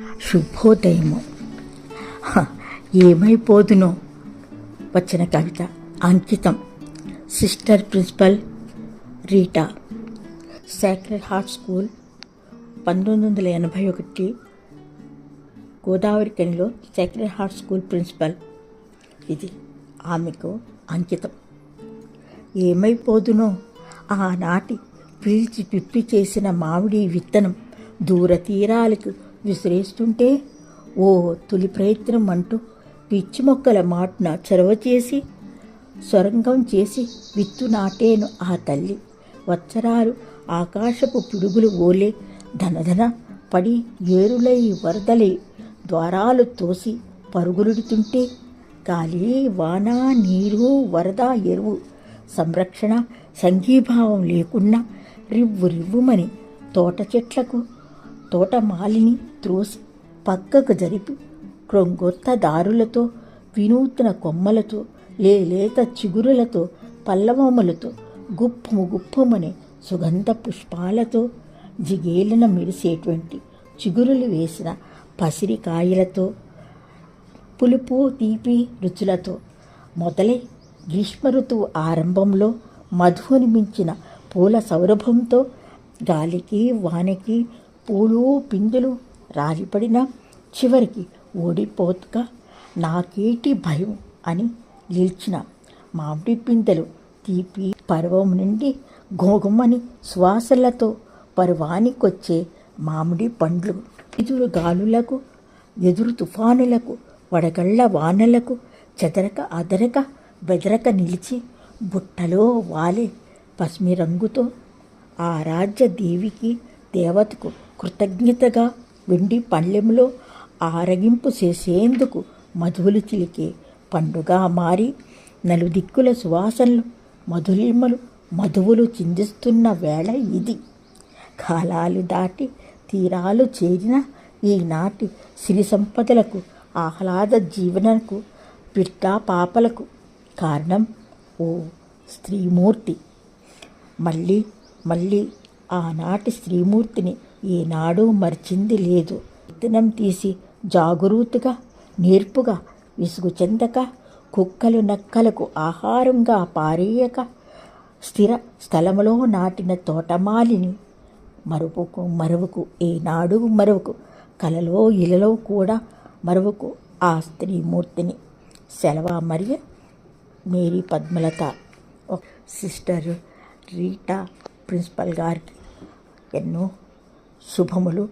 శుభోదయము ఏమైపోదునో? వచ్చిన కవిత అంకితం. Sister principal Rita. Sacred heart school పంతొమ్మిది వందల ఎనభై ఒకటి. గోదావరి కనిలో సాక్రెడ్ హార్ట్ స్కూల్ ప్రిన్సిపల్. ఇది ఆమెకు అంకితం. ఏమైపోదునో? ఆనాటి పీల్చి పిప్పి చేసిన మామిడి విత్తనం దూర తీరాలకు విసిరేస్తుంటే ఓ తొలి ప్రయత్నం అంటూ పిచ్చి మొక్కల మాటన చొరవ చేసి సొరంగం చేసి విత్తు నాటేను ఆ తల్లి. వచ్చరాలు ఆకాశపు పిడుగులు ఓలే ధనధన పడి ఏరులై వరదలై ద్వారాలు తోసి పరుగులుడుతుంటే గాలి వాన నీరు వరద ఎరువు సంరక్షణ సంఘీభావం లేకున్నా రివ్వు రివ్వుమని తోట చెట్లకు తోటమాలిని త్రోసి పక్కకు జరిపి క్రొంగొత్త దారులతో వినూత్న కొమ్మలతో లేలేత చిగురులతో పల్లవములతో గుప్పము గుప్పమనే సుగంధ పుష్పాలతో జిగేలన మెరిసేటువంటి చిగురులు వేసిన పసిరికాయలతో పులుపు తీపి రుచులతో మొదలై గ్రీష్మ ఋతువు ఆరంభంలో మధువుని మించిన పూల సౌరభంతో గాలికి వానకి పూలు పిందెలు రాలిపడినా చివరికి ఓడిపోతుగా నాకేటి భయం అని నిలిచిన మామిడి పిందెలు తీపి పర్వం నుండి గోగుమని శ్వాసలతో పర్వానికొచ్చే మామిడి పండ్లు. ఎదురు గాలులకు ఎదురు తుఫానులకు వడగళ్ళ వానలకు చెదరక అదరక బెదరక నిలిచి బుట్టలో వాలే పసిమి రంగుతో ఆ రాజ్య దేవికి దేవతకు కృతజ్ఞతగా వెండి పళ్ళెంలో ఆరగింపు చేసేందుకు మధువులు చిలికే పండుగ మారి నలుదిక్కుల సువాసనలు మధులిమలు మధువులు చిందిస్తున్న వేళ ఇది. కాలాలు దాటి తీరాలు చేరిన ఈనాటి సిరి సంపదలకు ఆహ్లాద జీవనకు పిట్ట పాపలకు కారణం ఓ స్త్రీమూర్తి. మళ్ళీ మళ్ళీ ఆనాటి స్త్రీమూర్తిని ఈనాడు మర్చింది లేదు. విత్తనం తీసి జాగరూతుగా నేర్పుగా విసుగు చెందక కుక్కలు నక్కలకు ఆహారంగా పారేయక స్థిర స్థలములో నాటిన తోటమాలిని మరుపుకు మరువుకు ఏనాడు మరువుకు కలలో ఇలలో కూడా మరువుకు ఆ స్త్రీమూర్తిని సెలవా Maria Mary Padmalatha. Sister Rita principal గారికి ఎన్నో శుభములు.